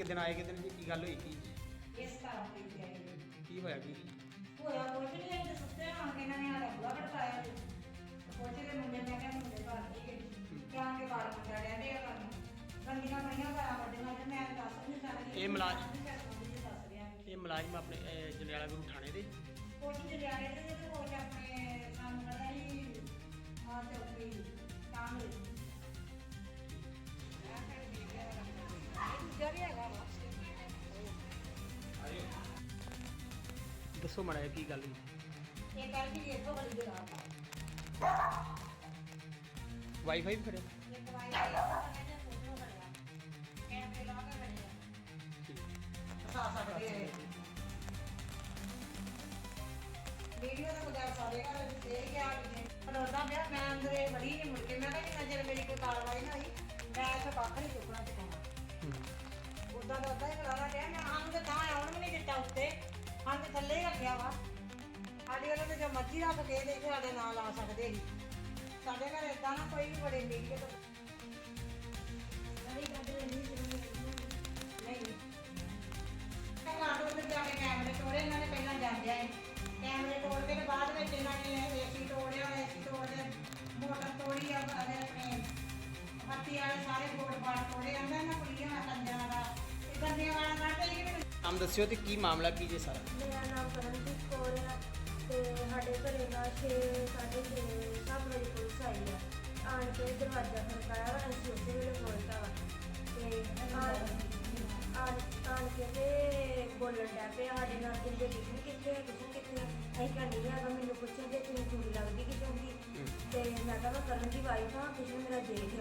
ਕਿਦਨ ਆਏ ਕਿਦਨ ਜੀ ਕੀ ਗੱਲ ਹੋਈ ਕੀ? ਇਸ ਤਰ੍ਹਾਂ ਦੀ ਹੈ ਕੀ ਹੋਇਆ ਕੀ? ਹੋਇਆ ਕੁਛ ਨਹੀਂ ਹੈ ਤੇ ਸੁੱਤੇ ਹੋਣ ਕੇ ਇਹਨਾਂ ਨੇ ਆਲਾ ਬੁਆ ਖੜਕਾਇਆ ਤੇ ਪਹੁੰਚੇ ਦੇ ਮੁੰਡੇ ਨੇ ਕਿਹਾ ਮੁੰਡੇ ਘਰ ਨਹੀਂ ਗਏ ਕਿਆ ਕੇ ਬਾਲ ਮੁੰਡਾ ਰਹਿ ਰਿਹਾ ਕਰਨ ਗੰਦੀਆਂ ਬੜੀਆਂ ਘਰਾਂ ਵੱਡੀਆਂ ਤੇ ਮੈਂ ਦੱਸ ਨਹੀਂ ਸਕਦੀ ਇਹ ਮੁਲਾਜ਼ਮ- ਦੱਸ ਰਿਹਾ। ਇਹ ਮੁਲਾਜ਼ਮ ਆਪਣੇ ਅਹ, ਜੰਡਿਆਲਾ ਗੁਰੂ ਥਾਣੇ ਦੇ? ਜਰਿਆੜੇ ਦੇ ਤੇ ਦੱਸੋ ਮੜਾ ਕੀ ਗੱਲ ਹੋਈ? ਇਹ ਗੱਲ ਵੀ ਇੱਥੋਂ ਵਾਲੀ ਜਗ੍ਹਾ ਪਾ ਵਾਈਫਾਈ ਵੀ ਖੜਿਆ ਇਹ ਦਵਾਈ ਦਾ ਫੋਟੋ ਬਣਿਆ ਕੈਮਰੇ ਲਾ ਕੇ ਬਣਿਆ ਫਸਾ ਸਕਦੇ ਆ ਵੀਡੀਓ ਦਾ ਬਗੈਰ ਸਾਰੇ ਘਰ ਵਿੱਚ ਇਹ ਗਿਆ ਕਿ ਪੜੋਦਾ ਪਿਆ ਮੈਂ ਅੰਦਰੇ ਵੜੀ ਨਹੀਂ ਮੁੜ ਕੇ। ਮੈਂ ਕਿਹਾ ਕਿ ਨਜ਼ਰ ਮੇਰੀ ਕੋਈ ਕਾਰਵਾਈ ਨਾ ਹੋਈ ਮੈਂ ਇੱਥੇ ਕੱਖ ਨਹੀਂ ਚੁੱਕਣਾ ਚੁੱਕਣਾ। ਉਦਾਂ ਦਾ ਉਦਾਂ ਹੀ ਕਰਾਣਾ ਰਿਹਾ ਮੈਂ ਹੰਗ ਤਾਂ ਆਉਣ ਵੀ ਨਹੀਂ ਦਿੱਤਾ ਉੱਤੇ। ਹੰਗ ਥੱਲੇ ਹੀ ਰੱਖਿਆ ਵਾ। ਸਾਡੇ ਵੱਲੋਂ ਤੇ ਜੋ ਮਰਜ਼ੀ ਰੱਖ ਕੇ ਦੇ ਸਾਡੇ ਨਾਲ ਆ ਸਕਦੇ ਸੀ। ਸਾਡੇ ਘਰ ਇਦਾਂ ਨਾ ਕੋਈ ਵੀ ਬੜੇ ਮੀਡੀਆ ਤੋਂ ਨਹੀਂ ਕਰਦੇ ਨਹੀਂ। ਨਹੀਂ ਘਰ ਤੋਂ ਜਾ ਕੇ ਕੈਮਰੇ ਤੋੜੇ ਇਹਨਾਂ ਨੇ ਪਹਿਲਾਂ ਜਾਂਦਿਆ ਹੈ ਕੈਮਰੇ ਤੋੜ ਕੇ ਤੇ ਬਾਅਦ ਵਿੱਚ ਇਹਨਾਂ ਨੇ ਏਸੀ ਤੋੜਿਆ ਏਸੀ ਤੋੜਿਆ ਮੋਟਰ ਤੋੜੀ ਆ ਅਗਰ ਆਪਣੇ ਹੱਤੀ ਵਾਲੇ ਸਾਰੇ ਬੋਰਡ ਬਾੜ ਤੋੜੇ ਆਂਦਾ ਇਹਨਾਂ ਕੁੜੀਆਂ ਕੰਜਾਂ ਦਾ। ਇਹ ਗੰਦੀਆਂ ਵਾਲਾ ਕੱਢਦੇ ਕਿ ਮੈਨੂੰ ਆਮ ਦੱਸਿਓ ਤੇ ਕੀ ਮਾਮਲਾ ਕੀ ਜੇ ਸਾਰਾ? ਮੇਰਾ ਨਾਮ ਕਰਨਦੀਪ ਕੌਰ ਹੈ ਤੇ ਸਾਡੇ ਘਰੇ ਨਾ 6 ਸਾਢੇ 6 ਸੱਤ ਵਜੇ ਪੁਲਿਸ ਆਈ ਆ ਆਣ ਕੇ ਦਰਵਾਜ਼ਾ ਖੜਕਾਇਆ ਵਾ ਅਸੀਂ ਉਸੇ ਵੇਲੇ ਖੋਲ੍ਹਤਾ ਵਾ ਤੇ ਆਣ ਆਣ ਆਣ ਕੇ ਤੇ ਬੋਲਣ ਡੈ ਪਿਆ ਸਾਡੇ ਨਾਲ ਕਿੰਦੇ ਕਿਸ਼ਨ ਕਿੱਥੇ ਹੈ ਕਿਸ਼ਨ ਕਿੱਥੇ ਹੈ? ਅਸੀਂ ਕਹਿੰਦੇ ਨਹੀਂ ਹੈਗਾ ਮੈਨੂੰ ਪੁੱਛਿਆ ਜੇ ਤੈਨੂੰ ਕੁੜੀ ਲੱਗਦੀ ਕਿ ਚੰਗੀ ਤੇ ਮੈਂ ਕਿਹਾ ਮੈਂ ਕਰਨ ਦੀ ਵਾਈਫ ਹਾਂ ਮੇਰਾ ਜੇਠ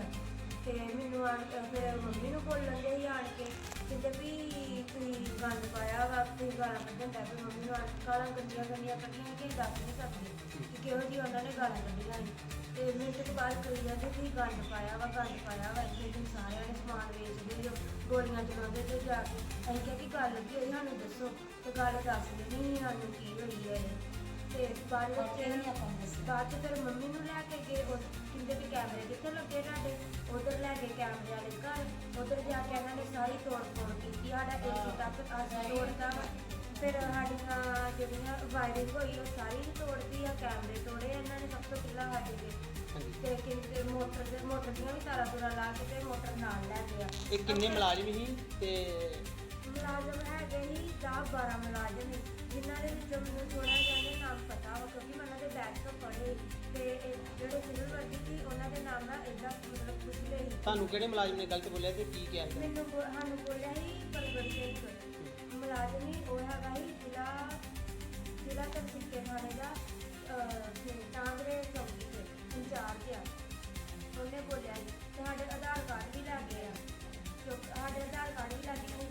ਤੇ ਮੈਨੂੰ ਆਣ ਕੇ ਫਿਰ ਮੰਮੀ ਨੂੰ ਬੋਲਣ ਦੇ ਹੀ ਆਣ ਕੇ। ਕਹਿੰਦੇ ਵੀ ਤੁਸੀਂ ਗੰਦ ਪਾਇਆ ਵਾ ਤੁਸੀਂ ਗਾਲਾਂ ਕੱਢਣ ਦਾ ਫਿਰ ਮੰਮੀ ਨੂੰ ਗਾਲਾਂ ਕੱਢੀਆਂ ਕੱਢੀਆਂ ਕੱਢੀਆਂ ਕਿ ਦੱਸ ਨਹੀਂ ਸਕਦੇ ਕਿ ਕਿਹੋ ਜਿਹੀ ਉਹਨਾਂ ਨੇ ਗਾਲਾਂ ਕੱਢੀਆਂ ਸੀ ਤੇ ਮਿੰਟ ਤੋਂ ਬਾਅਦ ਕਹੀ ਜਾਂਦੇ ਤੁਸੀਂ ਗੰਦ ਪਾਇਆ ਵਾ, ਗੰਦ ਪਾਇਆ ਵਾ, ਇੱਥੇ ਤੁਸੀਂ ਸਾਰਿਆਂ ਨੇ ਸਮਾਨ ਵੇਚਦੇ ਜੋ ਗੋਲੀਆਂ ਚਲਾਉਂਦੇ ਤੇ ਜਾ ਕੇ। ਅਸੀਂ ਕਿਹਾ ਕਿ ਗੱਲ ਕੀ ਹੋਈ, ਸਾਨੂੰ ਦੱਸੋ, ਤੇ ਗੱਲ ਦੱਸ ਨਹੀਂ ਸਾਨੂੰ ਕੀ ਹੋਈ ਹੈ। ਤੇ ਬਾਅਦ ਵਿੱਚ ਬਾਅਦ ਚ ਫਿਰ ਮੰਮੀ ਨੂੰ ਲੈ ਕੇ ਗਏ ਉਹ ਕਿੰਦੇ ਵੀ ਕੈਮਰੇ ਕਿੱਥੇ ਲੱਗੇ ਤੁਹਾਡੇ? ਉਧਰ ਲੈ ਕੇ ਕੈਮਰੇ ਵਾਲੇ ਘਰ। ਉਧਰ ਜਾ ਕੇ ਇਹਨਾਂ ਨੇ ਸਾਰੀ ਤੋੜ ਫੋੜ ਕੀਤੀ ਸਾਡਾ ਏਸੀ ਤੱਕ ਆਸਾ ਤੋੜਦਾ ਫਿਰ ਸਾਡੀਆਂ ਜਿਹੜੀਆਂ ਵਾਇਰਿੰਗ ਹੋਈ ਉਹ ਸਾਰੀ ਹੀ ਤੋੜਦੀ ਆ ਕੈਮਰੇ ਤੋੜੇ ਇਹਨਾਂ ਨੇ ਸਭ ਤੋਂ ਪਹਿਲਾਂ ਸਾਡੇ ਦੇ ਤੇ ਕਿੰਨੇ ਮੋਟਰ ਦੇ ਮੋਟਰ ਦੀਆਂ ਵੀ ਤਾਰਾਂ ਤੁਰਾਂ ਲਾ ਕੇ ਤੇ ਮੋਟਰ ਨਾਲ ਲੈ ਗਿਆ ਇਹ ਕਿੰਨੇ ਮੁਲਾਜ਼ਮ ਸੀ ਤੇ ਮੁਲਾਜ਼ਮ ਹੈਗੇ ਹੀ 10 12 ਮੁਲਾਜ਼ਮ ਸੀ, ਜਿਨ੍ਹਾਂ ਦੇ ਵਿੱਚੋਂ ਮੈਨੂੰ ਥੋੜਾ ਜਿਹਾ ਦੇ ਨਾਮ ਪਤਾ ਵਾ ਕਿਉਂਕਿ ਮੈਂ ਉਹਨਾਂ ਦੇ ਬੈਗ ਤੋਂ ਪੜ੍ਹੇ ਤੇ ਇਹ ਜਿਹੜੇ ਸਿਵਲ ਵਰਦੀ ਸੀ ਉਹਨਾਂ ਦੇ ਨਾਮ ਨਾਲ ਇਦਾਂ ਮਤਲਬ ਪੁੱਛ ਲਏ ਸੀ। ਤੁਹਾਨੂੰ ਕਿਹੜੇ ਮੁਲਾਜ਼ਮ ਨੇ ਗਲਤ ਬੋਲਿਆ ਤੇ ਕੀ ਕਿਹਾ? ਸੀ? ਮੈਨੂੰ ਬੋ- ਸਾਨੂੰ ਬੋਲਿਆ ਸੀ ਪਰਵਰ ਸਿੰਘ ਮੁਲਾਜ਼ਮ ਹੀ ਉਹ ਹੈਗਾ ਹੀ ਜ਼ਿਲ੍ਹਾ ਜ਼ਿਲ੍ਹਾ ਤਹਿਸੀਲ ਥਾਣੇ ਦਾ ਟਾਂਗਰੇ ਚੌਕੀ ਤੇ ਇੰਚਾਰਜ ਆ। ਉਹਨੇ ਬੋਲਿਆ ਜੀ ਤੇ ਸਾਡੇ ਆਧਾਰ ਕਾਰਡ ਵੀ ਲੈ ਗਏ ਆ ਕਿਉਂਕਿ ਸਾਡੇ ਆਧਾਰ ਕਾਰਡ ਵੀ ਲੱਗੇ ਨੇ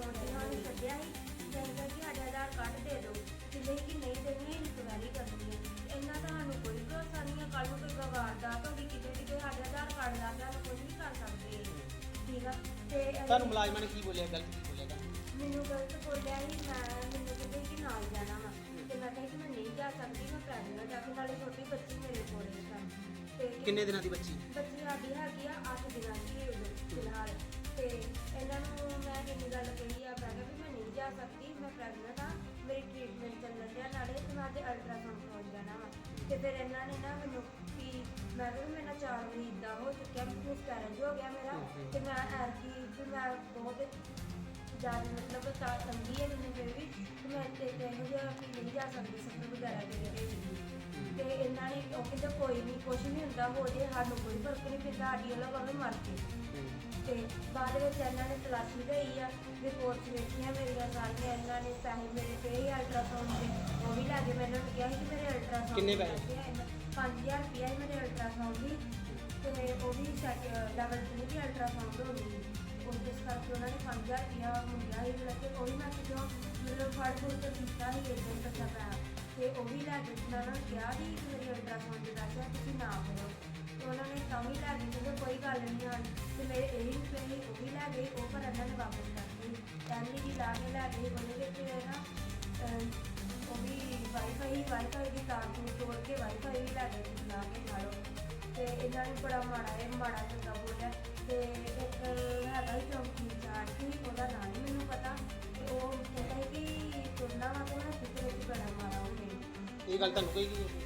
ਜਦੋਂ ਉਹਨਾਂ ਨੂੰ ਛੱਡਿਆ ਸੀ ਕਹਿੰਦਾ ਕਿ ਸਾਡੇ ਆਧਾਰ ਕਾਰਡ ਦੇ ਦਿਓ ਕਿ ਨਹੀਂ ਕਿ ਨਹੀਂ ਦੇਣੀ ਹੈ ਇਨਕੁਆਇਰੀ ਕਰਨੀ ਹੈ। ਇੰਨਾ ਤਾਂ ਸਾਨੂੰ ਕੋਈ ਭਰੋਸਾ ਨਹੀਂ ਹੈ ਕੱਲ ਨੂੰ ਕੋਈ ਵਾਰਦਾਤ ਹੋ ਗਈ ਕਿਤੇ ਕਿਤੇ ਸਾਡੇ ਆਧਾਰ ਕਾਰਡ ਦਾ ਤਾਂ ਕੁਝ ਵੀ ਕਰ ਸਕਦੇ। ਠੀਕ ਆ? ਤੇ ਅਸੀਂ- ਤੁਹਾਨੂੰ ਮੁਲਾਜ਼ਮਾਂ ਨੇ ਕੀ ਬੋਲਿਆ ਗਲਤ ਕੀ ਬੋਲਿਆ? ਮੈਨੂੰ ਗਲਤ ਬੋਲਿਆ ਸੀ ਮੈਂ ਮੈਨੂੰ ਕਹਿੰਦੇ ਕਿ ਨਾਲ ਜਾਣਾ ਵਾ ਤੇ ਮੈਂ ਕਿਹਾ ਕਿ ਮੈਂ ਨਹੀਂ ਜਾ ਸਕਦੀ ਮੈਂ ਪ੍ਰੈਗਨੈਂਟ ਆ ਕਿ ਨਾਲੇ ਛੋਟੀ ਬੱਚੀ ਮੇਰੇ ਕੋਲ ਹੈ ਸਨ ਤੇ ਕਿੰਨੇ ਦਿਨਾਂ ਦੀ ਬੱਚੀ? ਬੱਚੀ ਸਾਡੀ ਹੈਗੀ ਤੇ ਫਿਰ ਇਹਨਾਂ ਨੇ ਨਾ ਮੈਨੂੰ ਵੀ ਮੈਂ ਕਿਹਾ ਵੀ ਮੇਰੇ ਚਾਰ ਵਾਰੀ ਇਦਾਂ ਹੋ ਚੁੱਕਿਆ ਕਿ ਮਿਸਕੈਰੇਜ ਹੋ ਗਿਆ ਮੇਰਾ ਤੇ ਮੈਂ ਐਰਕੀ ਵੀ ਮੈਂ ਬਹੁਤ ਜ਼ਿਆਦਾ ਮਤਲਬ ਤਾਂ ਤੰਗੀ ਹੈ ਮੈਨੂੰ ਫਿਰ ਵੀ ਤੇ ਮੈਂ ਤੇ ਇਹੋ ਜਿਹਾ ਕਿ ਨਹੀਂ ਜਾ ਸਕਦੀ ਸਫਰ ਵਗੈਰਾ ਦੇ ਵਿੱਚ। ਤੇ ਇਹਨਾਂ ਨੇ ਉਹ ਕਹਿੰਦੇ ਕੋਈ ਨਹੀਂ ਕੁਛ ਨਹੀਂ ਹੁੰਦਾ ਹੋ ਜੇ ਸਾਨੂੰ ਕੋਈ ਫ਼ਰਕ ਨਹੀਂ ਪੈਂਦਾ ਸਾਡੀ ਅਲੱਗ ਭਾਵੇਂ ਮਰ ਕੇ ਤੇ ਬਾਅਦ ਵਿੱਚ ਇਹਨਾਂ ਨੇ ਤਲਾਸ਼ੀ ਲਈ ਆ ਰਿਪੋਰਟਸ ਵੇਖੀਆਂ ਮੇਰੀਆਂ ਸਾਰੀਆਂ ਇਹਨਾਂ ਨੇ ਪੈਸੇ ਮੇਰੇ ਤੇ ਹੀ ਅਲਟਰਾਸਾਊਂਡ ਦੇ ਉਹ ਵੀ ਲੈ ਕੇ ਮੈਂ ਇਹਨਾਂ ਨੂੰ ਕਿਹਾ ਸੀ ਕਿ ਮੇਰੇ ਅਲਟਰਾਸਾਊਂਡ ਕਿੰਨੇ ਪੈਸੇ? 5000 ਰੁਪਇਆ ਹੀ ਮੇਰੇ ਅਲਟਰਾਸਾਊਂਡ ਦੀ ਤੇ ਉਹ ਵੀ ਲੈਵਲ 3 ਦੀ ਅਲਟਰਾਸਾਊਂਡ ਹੋ ਗਈ। ਉਹ ਜਿਸ ਕਰਕੇ ਉਹਨਾਂ ਨੇ 5000 ਰੁਪਇਆ ਮੰਗਿਆ ਸੀ ਮਤਲਬ ਕਿ ਉਹ ਵੀ ਮੈਂ ਕਿਉਂ ਮਤਲਬ ਫੜ ਫੁੜ ਕੇ ਦਿੱਤਾ ਸੀ ਇੱਕ ਦਿਨ ਤੱਕ ਤੇ ਉਹ ਵੀ ਲੈ ਕੇ ਉਹਨਾਂ ਨੂੰ ਕਿਹਾ ਸੀ ਕਿ ਮੇਰੀ ਅਲਟਰਾਸਾਊਂਡ ਦੇ ਦੱਸਿਆ ਤੁਸੀਂ ਨਾ ਕਰੋ। ਉਹਨਾਂ ਨੇ ਤਾਂ ਵੀ ਲੈ ਗਈ ਜਦੋਂ ਕੋਈ ਗੱਲ ਨਹੀਂ ਆਣੀ ਤੇ ਮੇਰੇ ਇਹ ਹੀ ਪਈ ਉਹ ਵੀ ਲੈ ਗਈ ਉਹ ਪਰ ਇਹਨਾਂ ਨੇ ਵਾਪਸ ਕਰ ਦਿੱਤੀ ਕਿ ਲਾ ਕੇ ਲੈ ਗਈ ਉਹਨੇ ਵਿੱਚ ਨਾ ਉਹ ਵੀ ਵਾਈਫਾਈ ਵਾਈਫਾਈ ਦੀ ਤਾਰ ਨੂੰ ਤੋੜ ਕੇ ਵਾਈਫਾਈ ਵੀ ਲੈ ਗਈ ਲਾ ਕੇ ਮਾਰੋ। ਤੇ ਇਹਨਾਂ ਨੇ ਬੜਾ ਮਾੜਾ ਇਹ ਮਾੜਾ ਚੰਗਾ ਬੋਲਿਆ। ਤੇ ਇੱਕ ਹੈਗਾ ਹੀ ਚੌਂਕੀ ਚਾਰ ਸੀ, ਉਹਦਾ ਨਾਂ ਨਹੀਂ ਮੈਨੂੰ ਪਤਾ। ਤੇ ਉਹ ਕਹਿੰਦਾ ਸੀ ਕਿ ਤੁਰਨਾ ਵਾ ਤੇ ਨਾ, ਕਿਤੇ ਵਿੱਚ ਬੜਾ ਮਾਰਾ ਇਹ ਗੱਲ ਤੁਹਾਨੂੰ ਕਹੀ ਗਈ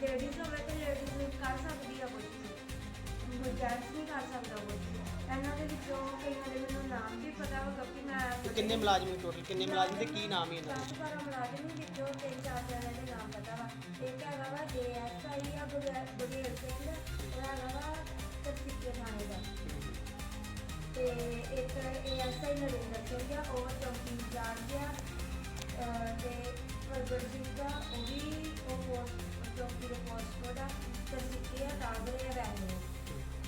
ਲੇਡੀਜ਼ ਹੋਵੇ ਤੇ ਲੇਡੀਜ਼ ਕਰ ਸਕਦੀ ਆ ਕੁਝ ਵੀ। ਜੈਂਟਸ ਨਹੀਂ ਕਰ ਸਕਦਾ ਕੁਝ ਇਹਨਾਂ ਦੇ ਵਿੱਚੋਂ ਕਈਆਂ ਦੇ ਮੈਨੂੰ ਨਾਮ ਵੀ ਪਤਾ ਵਾ ਕਿ ਮੈਂ ਕਿੰਨੇ ਮੁਲਾਜ਼ਮ ਟੋਟਲ ਕਿੰਨੇ ਮੁਲਾਜ਼ਮ ਤੇ ਕੀ ਨਾਮ ਹੈ ਇਹਨਾਂ ਦਾ? ਬਾਰਾਂ ਮੁਲਾਜ਼ਮ ਹੀ ਵਿੱਚੋਂ ਤਿੰਨ ਚਾਰ ਜਣਿਆਂ ਦੇ ਨਾਮ ਪਤਾ ਵਾ। ਇੱਕ ਹੈਗਾ ਵਾ ਏਐਸਆਈ ਆ ਬੁਗੇ- ਬੁਗੇਲ ਸਿੰਘ। ਉਹ ਹੈਗਾ ਵਾ ਥਾਣੇ ਦਾ। ਤੇ ਇੱਕ ਏਐਸਆਈ ਨਰਿੰਦਰ ਸਿੰਘ ਆ ਉਹ ਚੌਂਕੀ ਅਹ ਤੇ ਪ੍ਰਗਟ ਸਿੰਘ ਦਾ ਉਹ ਵੀ ਉਹ ਪੋਸਟ ਚੌਂਕੀ ਦੇ ਪੋਸਟ ਕੋਡ ਆ ਤਸਦੀਕੇ ਆ ਟਾਗਰੇ ਰੈਂਦੇ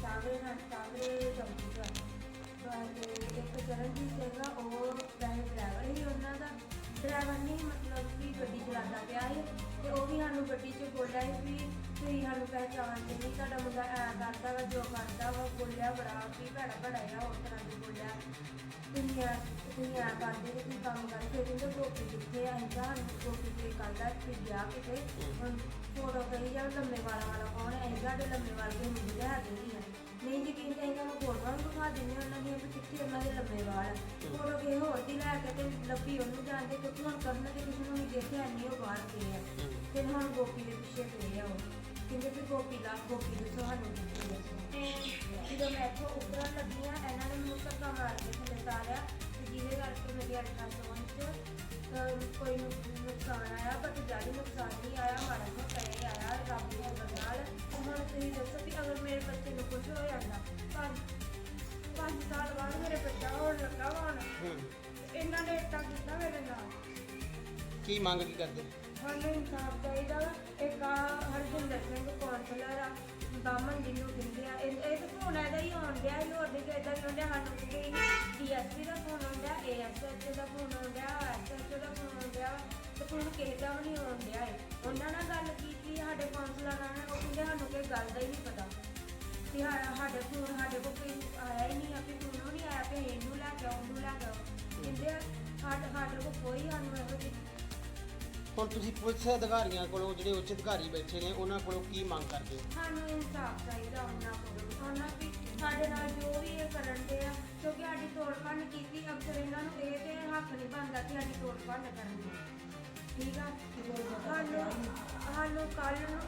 ਟਾਗਰੇ ਨਾਲ ਇੱਕ ਚਰਨਜੀਤ ਸਿੰਘ ਆ ਉਹ ਵੈਸੇ ਡਰਾਈਵਰ ਹੀ ਉਹਨਾਂ ਦਾ ਡਰਾਈਵਰ ਨਹੀਂ ਮਤਲਬ ਕਿ ਗੱਡੀ ਚਲਾਉਂਦਾ ਪਿਆ ਸੀ ਤੇ ਉਹ ਵੀ ਸਾਨੂੰ ਗੱਡੀ 'ਚ ਬੋਲਿਆ ਸੀ ਵੀ ਤੁਸੀਂ ਸਾਨੂੰ ਪਹਿਚਾਣਦੇ ਨਹੀਂ ਤੁਹਾਡਾ ਮੁੰਡਾ ਐ ਕਰਦਾ ਵਾ ਜੋ ਕਰਦਾ ਵਾ ਬੋਲਿਆ ਬੜਾ ਵੀ ਭੈੜਾ ਭੈੜਾ ਆ ਉਸ ਤਰ੍ਹਾਂ ਦੀ ਬੋਲਿਆ ਤੁਸੀਂ ਐ ਤੁਸੀਂ ਐ ਕਰਦੇ ਤੁਸੀਂ ਕੰਮ ਕਰਦੇ ਫਿਰ ਕਹਿੰਦੇ ਕਿੱਥੇ ਆ ਅਸੀਂ ਤਾਂ ਤੇ ਕੱਲ੍ਹ ਦਾ ਕਿ ਗਿਆ ਕਿਤੇ ਹੁਣ ਫੋਟੋ ਕਹੀ ਜਾ ਲੰਮੇ ਵਾਲਾ ਵਾਲਾ ਕੌਣ ਹੈ? ਅਸੀਂ ਸਾਡੇ ਲੰਮੇ ਵਾਲੇ ਦੇ ਮੁੰਡੇ ਦੇ ਹੱਥ ਆ। ਨਹੀਂ ਯਕੀਨ ਤਾਂ ਇਹਨਾਂ ਨੂੰ ਫੋਟੋਆਂ ਵੀ ਵਿਖਾ ਦਿੰਦੇ ਉਹਨਾਂ ਦੀਆਂ ਵੀ ਕਿੱਥੇ ਉਹਨਾਂ ਦੇ ਲੰਮੇ ਵਾਲ ਆ। ਫੋਟੋ ਕਿਸੇ ਹੋਰ ਦੀ ਲੈ ਕੇ ਤੇ ਲੱਭੀ ਉਹਨੂੰ ਜਾਣਦੇ ਕਿਉਂਕਿ ਹੁਣ ਕਰਨ ਤੇ ਕਿਸੇ ਨੂੰ ਨਹੀਂ ਦੇਖਿਆ ਨਹੀਂ ਉਹ ਬਾਹਰ ਗਏ ਆ। ਤੇ ਹੁਣ ਗੋਪੀ ਦੇ ਪਿੱਛੇ ਪਏ ਆ ਉਹ। ਕਹਿੰਦੇ ਵੀ ਗੋਪੀ ਲਾ, ਗੋਪੀ ਦੇ ਤੁਹਾਨੂੰ ਦਿੱਤੀ ਹੈ ਜਦੋਂ ਮੈਂ ਇੱਥੋਂ ਉਤਰਨ ਲੱਗੀ ਆ, ਇਹਨਾਂ ਨੇ ਮੈਨੂੰ ਧੱਕਾ ਮਾਰ ਕੇ ਥੱਲੇ ਤਾਰਿਆ ਤੇ ਜਿਹਦੇ ਕਰਕੇ ਮੇਰੀ ਅੱਖਾਂ ਤੋਂ ਅਹ ਕੋਈ ਨੁਕ- ਨੁਕਸਾਨ ਆਇਆ ਬਟ ਜ਼ਿਆਦਾ ਨੁਕਸਾਨ ਨਹੀਂ ਆਇਆ ਮਾੜਾ ਮੋਟਾ ਹੀ ਆਇਆ ਰੱਬ ਦੀ ਮਦਦ ਨਾਲ ਤੇ ਹੁਣ ਤੁਸੀਂ ਦੱਸੋ ਵੀ ਅਗਰ ਮੇਰੇ ਬੱਚੇ ਨੂੰ ਕੁਝ ਹੋ ਜਾਂਦਾ ਪੰਜ ਪੰਜ ਸਾਲ ਬਾਅਦ ਮੇਰੇ ਬੱਚਾ ਹੋਣ ਲੱਗਾ ਵਾ ਹੁਣ ਹੂੰ। ਇਹਨਾਂ ਨੇ ਏਦਾਂ ਕੀਤਾ ਮੇਰੇ ਨਾਲ ਕੀ ਮੰਗ ਕੀ ਕਰਦੇ ਸਾਨੂੰ ਇਨਸਾਫ ਚਾਹੀਦਾ। ਇੱਕ ਹਰਜਿੰਦਰ ਸਿੰਘ ਕੌਂਸਲਰ ਆ ਬਾਮਨ ਜਿਹਨੂੰ ਕਹਿੰਦੇ ਆ। ਇਹ ਇਹ ਤਾਂ ਫੋਨ ਇਹਦਾ ਹੀ ਆਉਣ ਡਿਆ ਇਹ ਹੋਰ ਨਹੀਂ ਕਿਹਦਾ ਹੀ ਆਉਂਦਾ, ਸਾਨੂੰ ਕਿ ਡੀਐਸਪੀ ਦਾ ਫੋਨ ਆਉਂਦਾ ਏਐਸਐਚ ਦਾ ਫੋਨ ਆਉਂਦਾ ਐਸਐਚ ਦਾ ਫੋਨ ਆਉਂਦਾ ਤੇ ਫੋਨ ਕਿਸੇ ਦਾ ਵੀ ਨਹੀਂ ਆਉਣ ਡਿਆ ਏ ਉਹਨਾਂ ਨਾਲ ਗੱਲ ਕੀਤੀ, ਸਾਡੇ ਕੌਂਸਲਰ ਨਾਲ, ਉਹ ਕਹਿੰਦੇ ਸਾਨੂੰ ਕੋਈ ਗੱਲ ਦਾ ਹੀ ਨਹੀਂ ਪਤਾ। ਕਿ ਹਾਂ ਸਾਡੇ ਫੋਨ ਸਾਡੇ ਕੋਲ ਕੋਈ ਆਇਆ ਹੀ ਨਹੀਂ ਆ ਕਿ ਫੋਨ ਨਹੀਂ ਆਇਆ ਕਿ ਇਹਨੂੰ ਲੈ ਕੇ ਆਓ ਉਹਨੂੰ ਲੈ ਕੇ ਆਓ ਕਹਿੰਦੇ ਸਾਡੇ ਸਾਡੇ ਕੋਲ ਕੋਈ ਸਾਨੂੰ ਇਹੋ ਜਿਹੀ ਹੁਣ ਤੁਸੀਂ ਪੁਲਿਸ ਅਧਿਕਾਰੀਆਂ ਕੋਲੋਂ ਜਿਹੜੇ ਉੱਚ ਅਧਿਕਾਰੀ ਬੈਠੇ ਨੇ, ਉਹਨਾਂ ਕੋਲੋਂ ਕੀ ਮੰਗ ਕਰਦੇ ਹੋ? ਸਾਨੂੰ ਇਨਸਾਫ ਚਾਹੀਦਾ ਉਹਨਾਂ ਕੋਲ, ਉਹਨਾਂ ਵੀ ਸਾਡੇ ਨਾਲ ਜੋ ਵੀ ਇਹ ਕਰਨ ਦੇ ਆ, ਕਿਉਂਕਿ ਸਾਡੀ ਤੋੜ ਕੀਤੀ, ਅਕਸਰ ਇਹਨਾਂ ਨੂੰ ਇਹ ਤੇ ਹੱਕ ਨਹੀਂ ਬਣਦਾ ਕਿ ਸਾਡੀ ਤੋੜ ਭੰਨ ਠੀਕ ਆ? ਸਾਨੂੰ ਸਾਨੂੰ ਕੱਲ ਨੂੰ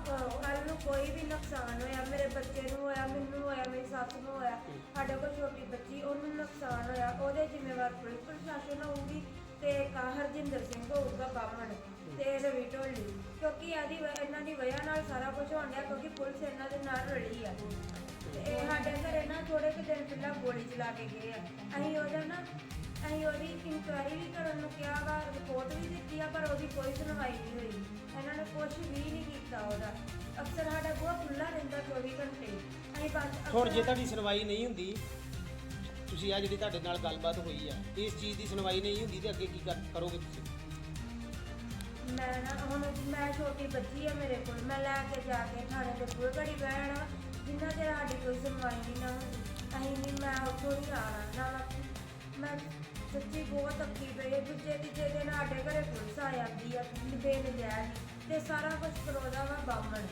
ਕੱਲ ਨੂੰ ਕੋਈ ਵੀ ਨੁਕਸਾਨ ਹੋਇਆ, ਮੇਰੇ ਬੱਚੇ ਨੂੰ ਹੋਇਆ, ਮੈਨੂੰ ਹੋਇਆ, ਮੇਰੀ ਸੱਸ ਨੂੰ ਹੋਇਆ, ਸਾਡੇ ਕੋਲ ਛੋਟੀ ਬੱਚੀ, ਉਹਨੂੰ ਨੁਕਸਾਨ ਹੋਇਆ, ਉਹਦੇ ਜ਼ਿੰਮੇਵਾਰ ਪੁਲਿਸ ਪ੍ਰਸ਼ਾਸਨ ਹੋਊਗੀ ਤੇ ਇੱਕ ਹਰਜਿੰਦਰ ਸਿੰਘ ਹੋਊਗਾ ਬਾਹਮਣ। ਤੇ ਰਵੀ ਢੋਲੀ। ਕਿਉਂਕਿ ਇਹਦੀ ਵ- ਇਹਨਾਂ ਦੀ ਵਜ੍ਹਾ ਨਾਲ ਸਾਰਾ ਕੁਝ ਹੋਣ ਡਿਆ ਕਿਉਂਕਿ ਪੁਲਿਸ ਇਹਨਾਂ ਦੇ ਨਾਲ ਰਲੀ ਆ। ਤੇ ਇਹ ਸਾਡੇ ਘਰੇ ਨਾ ਥੋੜੇ ਕੁ ਦਿਨ ਪਹਿਲਾਂ ਗੋਲੀ ਚਲਾ ਕੇ ਗਏ ਆ। ਅਸੀਂ ਉਹਦਾ ਨਾ ਅਸੀਂ ਉਹਦੀ ਇਨਕੁਆਇਰੀ ਵੀ ਕਰਨ ਨੂੰ ਕਿਹਾ ਵਾ ਰਿਪੋਰਟ ਵੀ ਦਿੱਤੀ ਆ ਪਰ ਉਹਦੀ ਕੋਈ ਸੁਣਵਾਈ ਨਹੀਂ ਹੋਈ। ਇਹਨਾਂ ਨੇ ਕੁਝ ਵੀ ਨਹੀਂ ਕੀਤਾ ਉਹਦਾ। ਅਕਸਰ ਸਾਡਾ ਬਹੁਤ ਖੁੱਲਾ ਰਹਿੰਦਾ 24 ਘੰਟੇ। ਅਸੀਂ ਬਸ ਹੁਣ ਜੇ ਅਕਸਰ- ਤੁਹਾਡੀ ਸੁਣਵਾਈ ਨਹੀਂ ਹੁੰਦੀ ਤੁਸੀਂ ਆ ਜਿਹੜੀ ਤੁਹਾਡੇ ਨਾਲ ਗੱਲਬਾਤ ਹੋਈ ਆ ਇਸ ਚੀਜ਼ ਦੀ ਸੁਣਵਾਈ ਨਹੀਂ ਹੁੰਦੀ ਤੇ ਅੱਗੇ ਕੀ ਕਰ- ਕਰੋਗੇ ਤੁਸੀਂ? ਮੈਂ ਨਾ ਹੁਣ ਮੈਂ ਛੋਟੀ ਬੱਚੀ ਆ ਮੇਰੇ ਕੋਲ, ਮੈਂ ਲੈ ਕੇ ਜਾ ਕੇ ਥਾਣੇ ਦੇ ਬੂਹੇ ਘੜੀ ਬਹਿਣਾ ਜਿੰਨਾ ਚਿਰ ਸਾਡੀ ਕੋਈ ਸੁਣਵਾਈ ਨਹੀਂ ਨਾ ਹੁੰਦੀ, ਅਸੀਂ ਨਹੀਂ, ਮੈਂ ਉੱਥੋਂ ਨਹੀਂ ਆਣਾ ਨਾ ਮੈਂ ਸੱਚੀ ਬਹੁਤ ਅੱਕੀ ਪਈ ਹੈ। ਦੂਜੇ ਤੀਜੇ ਦਿਨ ਸਾਡੇ ਘਰੇ ਪੁਲਿਸ ਆ ਜਾਂਦੀ ਆ ਬੇਨ ਲਿਆ ਤੇ ਸਾਰਾ ਕੁਝ ਕਰੋਦਾ ਵਾ ਬਾਹਮਣ।